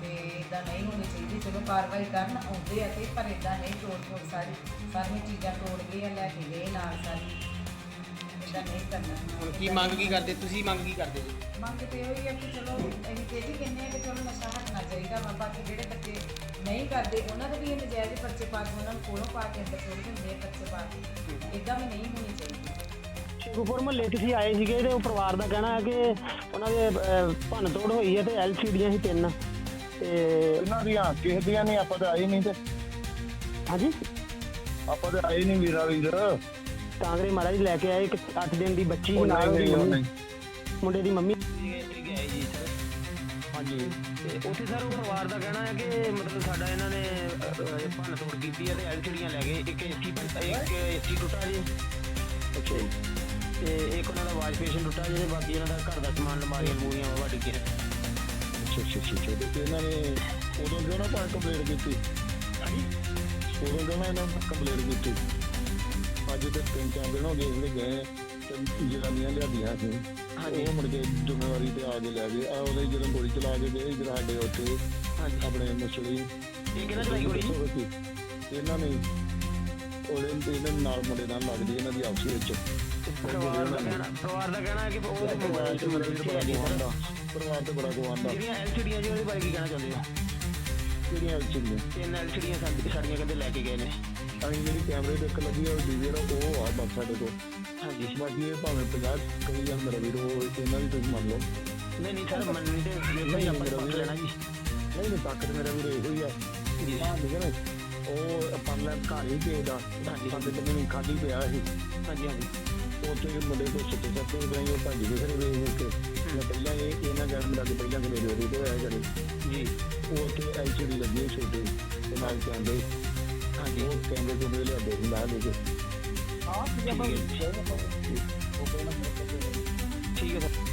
ਤੇ ਇਦਾਂ ਨਹੀਂ ਹੋਣੀ ਚਾਹੀਦੀ ਚਲੋ ਕਾਰਵਾਈ ਕਰਨ ਆਉਂਦੇ ਆ ਤੇ ਪਰ ਇਦਾਂ ਨਹੀਂ ਤੋੜ ਫੋੜ ਸਾਰੀ ਸਾਰੀਆਂ ਚੀਜ਼ਾਂ ਤੋੜ ਗਏ ਆ ਲੈ ਕੇ ਗਏ ਨਾਲ ਸਾਰੀ। ਇਦਾਂ ਨਹੀਂ ਕਰਨਾ। ਹੁਣ ਕੀ ਮੰਗ ਕੀ ਕਰਦੇ? ਤੁਸੀਂ ਮੰਗ ਕੀ ਕਰਦੇ ਜੀ ਮੰਗ ਤੇ ਇਹ ਹੈ ਕਿ ਚਲੋ ਅਸੀਂ ਤੇ ਵੀ ਕਹਿੰਦੇ ਆ ਕਿ ਚਲੋ ਨਸ਼ਾ ਹਟਣਾ ਚਾਹੀਦਾ ਵਾ ਬਾਕੀ ਜਿਹੜੇ ਬੱਚੇ ਨਹੀਂ ਕਰਦੇ ਉਹਨਾਂ ਦੇ ਵੀ ਇਹ ਨਜਾਇਜ਼ ਪਰਚੇ ਪਾ ਕੇ ਉਹਨਾਂ ਨੂੰ ਕੋਲੋਂ ਪਾ ਕੇ ਅੰਦਰ ਸੁੱਟ ਦਿੰਦੇ ਆ ਪਰਚੇ ਪਾ ਕੇ। ਇਦਾਂ ਵੀ ਨਹੀਂ ਹੋਣੀ ਚਾਹੀਦੀ। ਸ਼ੇਖੂਪੁਰ ਮਹੱਲੇ 'ਚ ਅਸੀਂ ਆਏ ਸੀਗੇ ਤੇ ਉਹ ਪਰਿਵਾਰ ਦਾ ਕਹਿਣਾ ਹੈ ਕਿ ਉਹਨਾਂ ਦੇ ਅਹ, ਭੰਨ ਤੋੜ ਹੋਈ ਹੈ ਤੇ ਐਲਸੀਡੀਆਂ ਸੀ ਤਿੰਨ। ਤੇ ਇਹਨਾਂ ਦੀਆਂ ਕਿਸੇ ਦੀਆਂ ਨਹੀਂ ਆਪਾਂ ਤਾਂ ਆਏ ਨਹੀਂ ਤੇ। ਹਾਂਜੀ? ਆਪਾਂ ਤਾਂ ਆਏ ਨਹੀਂ ਵੀਰਾ ਵੀਰ। ਕਾਂਗਰੇ ਮਹਾਰਾਜ ਲੈ ਕੇ ਆਏ ਇੱਕ 8 ਦਿਨ ਦੀ ਬੱਚੀ ਸੀ ਉਹ ਨਾਲ ਨਹੀਂ ਉਹਦੀ ਨਹੀਂ ਉਹ ਮੰਮੀ ਨਹੀਂ। ਮੁੰਡੇ ਦੀ ਮੰਮੀ। ਗਏ ਜੀ ਸਰ ਹਾਂਜੀ। ਤੇ ਉੱਥੇ ਸਰ ਉਹ ਪਰਿਵਾਰ ਦਾ ਕਹਿਣਾ ਹੈ ਕਿ ਮਤਲਬ ਸਾਡਾ ਇਹਨਾਂ ਨੇ ਭੰਨ ਤੋੜ ਕੀਤੀ ਹੈ ਤੇ ਐਲਸੀਡੀਆਂ ਲੈ ਗਏ। ਇੱਕ ਏਸੀ ਇੱਕ ਏਸੀ ਟੁੱਟਾ ਜੀ। ਅੱਛਾ ਜੀ। ਤੇ ਇੱਕ ਉਹਨਾਂ ਦਾ ਵਾਸ਼ ਪੇਸ਼ਨ ਟੁੱਟਾ ਜੀ ਤੇ ਬਾਕੀ ਇਹਨਾਂ ਦਾ ਘਰ ਦਾ ਸਮਾਨ ਲਮਾਰੀਆਂ ਲਮੂਰੀਆਂ ਵੱਢ ਕੇ ਅੱਛਾ ਅੱਛਾ ਅੱਛਾ ਅੱਛਾ। ਤੇ ਇਹਨਾਂ ਨੇ ਉਦੋਂ ਕਿਉਂ ਨਾ ਪਰ ਕੰਪਲੇਂਟ ਕੀਤੀ? ਹਾਂਜੀ। ਉਦੋਂ ਕਿਉਂ ਨਾ ਇਹਨਾਂ ਨੇ ਕੰਪਲੇਂਟ ਕੀਤੀ? ਅੱਜ ਤੇ ਤਿੰਨ ਚਾਰ ਦਿਨ ਹੋ ਗਏ ਜਿਹੜੇ ਗਏ ਤੇ ਜਨਾਨੀਆਂ ਲਿਆਦੀਆਂ ਸੀ ਹਾਂਜੀ। ਉਹ ਮੁੜ ਕੇ ਜ਼ਿੰਮੇਵਾਰੀ ਤੇ ਆ ਕੇ ਲੈ ਗਏ। ਆ ਉਹਦੇ ਜਦੋਂ ਗੋਲੀ ਚਲਾ ਕੇ ਗਏ ਜਿਹੜਾ ਸਾਡੇ ਉੱਥੇ ਹਾਂਜੀ। ਆਪਣੇ ਮਛਲੀ। ਇਹ ਕਿਹਨਾਂ ਚਲਾਈ ਗੋਲੀ? ਇਹਨਾਂ ਨੇ ਉਹਦੇ ਇਹਨਾਂ ਦੇ ਨਾਲ ਮੁੰਡੇ ਨਾਲ ਲੱਗਦੀ ਇਹਨਾਂ ਦੀ ਆਪਸ ਵਿੱਚ। ਪਰਿਵਾਰ ਦਾ ਕਹਿਣਾ ਪਰਿਵਾਰ ਦਾ ਕਹਿਣਾ ਕਿ ਉਹ ਤੇ ਮੋਬਾਈਲ ਤੇ ਮਤਲਬ ਨਹੀਂ ਸਰ ਪਰਿਵਾਰ ਤੇ ਬੜਾ ਗਵਾਂਦਾ ਜਿਹੜੀਆਂ ਐਲਸੀਡੀਆਂ ਜੀ ਉਹਦੇ ਬਾਰੇ ਕੀ ਕਹਿਣਾ ਚਾਹੁੰਦੇ ਹੋ? ਕਿਹੜੀਆਂ ਚੀਜ਼ਾਂ ਤਿੰਨ ਐਲਸੀਡੀਆਂ ਸਾਡੀ ਸਾਡੀਆਂ ਕਹਿੰਦੇ ਲੈ ਕੇ ਗਏ ਨੇ। ਅਸੀਂ ਜਿਹੜੀ ਕੈਮਰੇ ਦੇ ਇੱਕ ਲੱਗੀ ਆ ਉਹ ਡੀਵੀਆਰ ਉਹ ਆ ਬਸ ਸਾਡੇ ਕੋਲ। ਹਾਂਜੀ। ਬਾਕੀ ਇਹ ਭਾਵੇਂ 50 ਕਹੀ ਜਾਂ ਮੇਰਾ ਵੀਰ ਇਹਨਾਂ ਦੀ ਤੁਸੀਂ ਮੰਨ ਲਓ। ਨਹੀਂ ਨਹੀਂ ਸਰ ਤੇ ਵੇਖੋ ਹੀ ਆਪਾਂ ਪੱਕ ਲੈਣਾ ਜੀ। ਨਹੀਂ ਨਹੀਂ ਤਾਕਤ ਮੇਰਾ ਵੀਰ ਇਹੋ ਹੀ ਆ। ਜੀ। ਹਾਂ ਠੀਕ ਹੈ ਨਾ? ਉਹ ਆਪਾਂ ਲੈ ਘਰ ਹੀ ਕੇ ਦਾ। ਸਾਡੇ ਬੰਦੇ ਨੂੰ ਖਾਲੀ ਪਿਆ ਸੀ ਹਾਂਜੀ ਹਾਂਜੀ। ਉੱਥੇ ਦੇ ਮੁੰਡੇ ਤੋਂ ਸੁੱਤੇ ਸੱਤੇ ਹੀ ਉਹ ਭੱਜ ਗਏ ਫਿਰ ਵੇਖ ਕੇ ਮੈਂ ਪਹਿਲਾਂ ਇਹ ਇਹਨਾਂ ਗੱਲ ਮੇਰਾ ਤੇ ਪਹਿਲਾਂ ਕਿਵੇਂ ਦੇ ਰਹੀ ਹੋਇਆ ਜਣੇ ਜੀ। ਉਹ ਉੱਥੇ ਐਲਸੀਡੀ ਲੱਗੀ ਛੋਟੀ ਤੇ ਨਾਲ ਕਹਿੰਦੇ ਹਾਂਜੀ। ਉਹ ਕੈਮਰੇ ਤੋਂ ਦੇ ਲਿਆ ਦੇ ਲਾ ਦੇ ਕੇ ਠੀਕ ਹੈ ਕਹਿੰਦਾ ਠੀਕ ਹੈ ਸਰ।